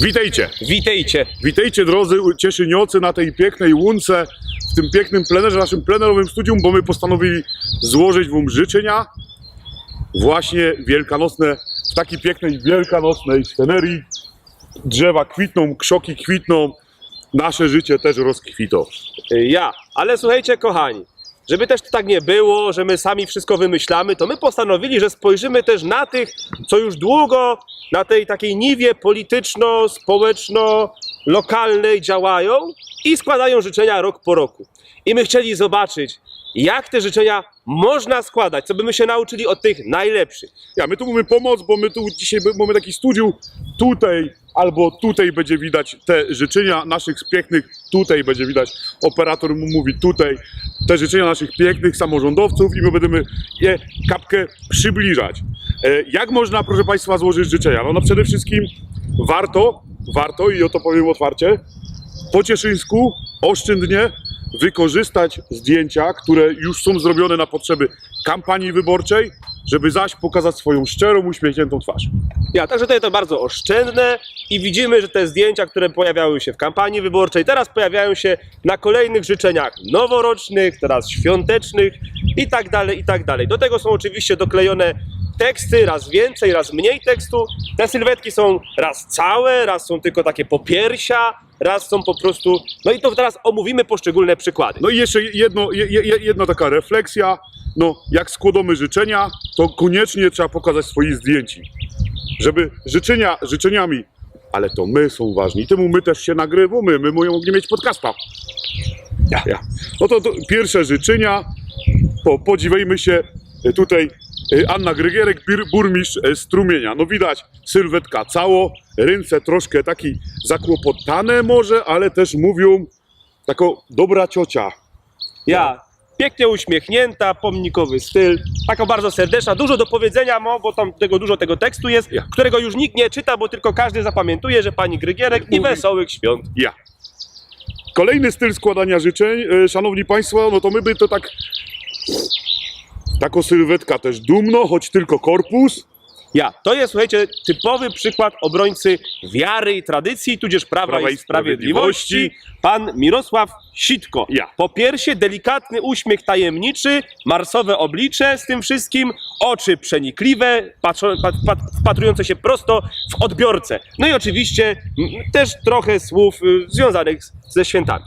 Witajcie, Witajcie. witajcie drodzy cieszyniacy na tej pięknej łunce, w tym pięknym plenerze, naszym plenerowym studium, bo my postanowili złożyć wam życzenia właśnie wielkanocne, w takiej pięknej wielkanocnej scenerii. Drzewa kwitną, krzoki kwitną, nasze życie też rozkwito. Ja. Ale słuchajcie, kochani, żeby też to tak nie było, że my sami wszystko wymyślamy, to my postanowili, że spojrzymy też na tych, co już długo na tej takiej niwie polityczno-społeczno-lokalnej działają i składają życzenia rok po roku. I my chcieli zobaczyć, jak te życzenia można składać, co by my się nauczyli od tych najlepszych. Ja, my tu mamy pomoc, bo my tu dzisiaj mamy taki studium, tutaj albo tutaj będzie widać te życzenia naszych pięknych, tutaj będzie widać, operator mu mówi tutaj, te życzenia naszych pięknych samorządowców i my będziemy je kapkę przybliżać. E, jak można, proszę Państwa, złożyć życzenia? No, no przede wszystkim warto, warto i o to powiem otwarcie, po cieszyńsku oszczędnie wykorzystać zdjęcia, które już są zrobione na potrzeby kampanii wyborczej, żeby zaś pokazać swoją szczerą, uśmiechniętą twarz. Ja, także tutaj to bardzo oszczędne i widzimy, że te zdjęcia, które pojawiały się w kampanii wyborczej, teraz pojawiają się na kolejnych życzeniach noworocznych, teraz świątecznych i tak dalej, i tak dalej. Do tego są oczywiście doklejone teksty, raz więcej, raz mniej tekstu. Te sylwetki są raz całe, raz są tylko takie popiersia, raz są po prostu... No i to teraz omówimy poszczególne przykłady. No i jeszcze jedno, je, je, jedna taka refleksja, no jak składamy życzenia, to koniecznie trzeba pokazać swoich zdjęci, żeby życzenia życzeniami, ale to my są ważni, temu my też się nagrywamy, my mogli mieć podcasta. Ja, ja. No to, to pierwsze życzenia, po, podziwiajmy się tutaj Anna Grygierek, burmistrz e, Strumienia. No widać sylwetka cało, ręce troszkę taki zakłopotane może, ale też mówią taką dobra ciocia. Ja, pięknie uśmiechnięta, pomnikowy styl, taka bardzo serdeczna, dużo do powiedzenia ma, bo tam tego, dużo tego tekstu jest, Ja. którego już nikt nie czyta, bo tylko każdy zapamiętuje, że pani Grygierek i wesołych świąt. Ja. Kolejny styl składania życzeń, e, szanowni państwo, no to my by to tak taką sylwetka też dumno, choć tylko korpus. Ja, to jest, słuchajcie, typowy przykład obrońcy wiary i tradycji, tudzież prawa, Prawa i sprawiedliwości, sprawiedliwości. pan Mirosław Sitko. Ja. Po piersie delikatny uśmiech tajemniczy, marsowe oblicze z tym wszystkim, oczy przenikliwe, patrzą, pat, pat, wpatrujące się prosto w odbiorcę. No i oczywiście m, też trochę słów y, związanych ze świętami.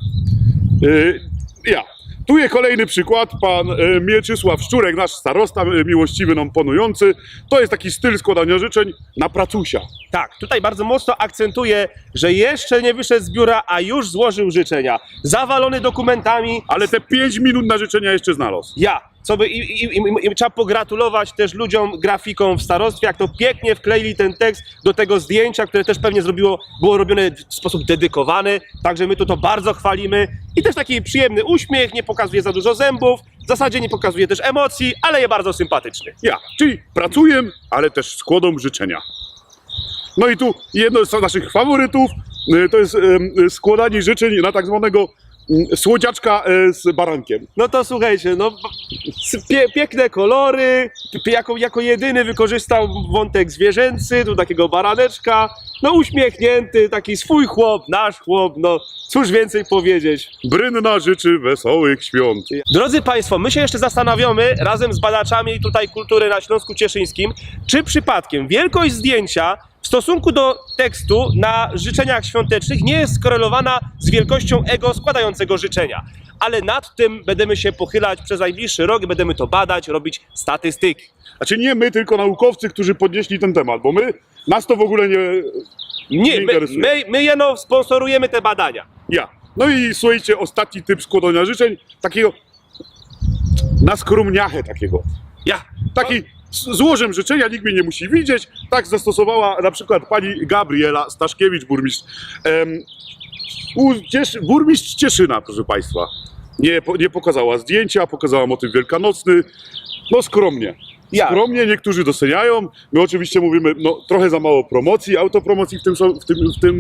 E, Ja. Tu jest kolejny przykład, pan e, Mieczysław Szczurek, nasz starosta, e, miłościwy nam panujący. To jest taki styl składania życzeń na pracusia. Tak, tutaj bardzo mocno akcentuję, że jeszcze nie wyszedł z biura, a już złożył życzenia. Zawalony dokumentami, Ale te 5 minut na życzenia jeszcze znalazł. Ja, co by i, i, i, i trzeba pogratulować też ludziom, grafikom w starostwie, jak to pięknie wkleili ten tekst do tego zdjęcia, które też pewnie zrobiło, było robione w sposób dedykowany, także my tu to bardzo chwalimy. I też taki przyjemny uśmiech, nie pokazuje za dużo zębów, w zasadzie nie pokazuje też emocji, ale jest bardzo sympatyczny. Ja, czyli pracuję, ale też składą życzenia. No i tu jedno z naszych faworytów y, to jest składanie życzeń na tak zwanego słodziaczka e, z barankiem. No to słuchajcie, no pie, piękne kolory, jako, jako jedyny wykorzystał wątek zwierzęcy, tu takiego baraneczka, no uśmiechnięty, taki swój chłop, nasz chłop, no cóż więcej powiedzieć. Brynna życzy wesołych świąt. Drodzy Państwo, my się jeszcze zastanawiamy razem z badaczami tutaj kultury na Śląsku Cieszyńskim, czy przypadkiem wielkość zdjęcia w stosunku do tekstu na życzeniach świątecznych nie jest skorelowana z wielkością ego składającego życzenia. Ale nad tym będziemy się pochylać przez najbliższy rok i będziemy to badać, robić statystyki. Znaczy nie my, tylko naukowcy, którzy podnieśli ten temat, bo my, nas to w ogóle nie... Nie, Nie my, interesuje. my, my jeno sponsorujemy te badania. Ja. No i słuchajcie, ostatni typ składania życzeń, takiego na skromniachę takiego. Ja. Taki złożem życzenia, nikt mnie nie musi widzieć. Tak zastosowała na przykład pani Gabriela Staszkiewicz, burmistrz. Em, u Ciesz, burmistrz Cieszyna, proszę państwa. Nie, nie pokazała zdjęcia, pokazała motyw wielkanocny. No skromnie. Jak? Skromnie niektórzy doceniają. My oczywiście mówimy, no trochę za mało promocji, autopromocji w tym, w tym, w tym,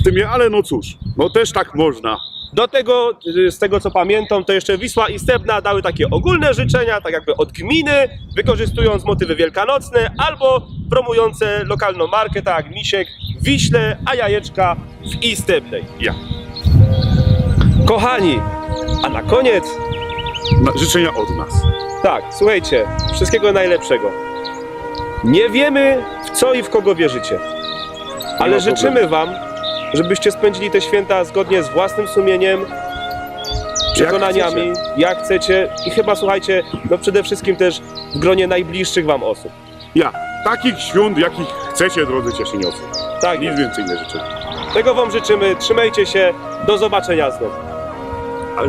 w tym, je, ale no cóż, no też tak można. Do tego, y, z tego co pamiętam, to jeszcze Wisła i Stebna dały takie ogólne życzenia, tak jakby od gminy, wykorzystując motywy wielkanocne, albo promujące lokalną markę, tak jak Misiek w Wiśle, a jajeczka w Istebnej. Ja. Kochani, a na koniec, życzenia od nas. tak, słuchajcie, wszystkiego najlepszego. Nie wiemy, w co i w kogo wierzycie, ale życzymy Wam, żebyście spędzili te święta zgodnie z własnym sumieniem, przekonaniami, jak chcecie. i chyba słuchajcie, no przede wszystkim też w gronie najbliższych wam osób. Ja. Takich świąt, jakich chcecie, drodzy cieszyniowcy. Tak, Nic więcej nie życzę. tego wam życzymy, trzymajcie się, do zobaczenia znowu. Ale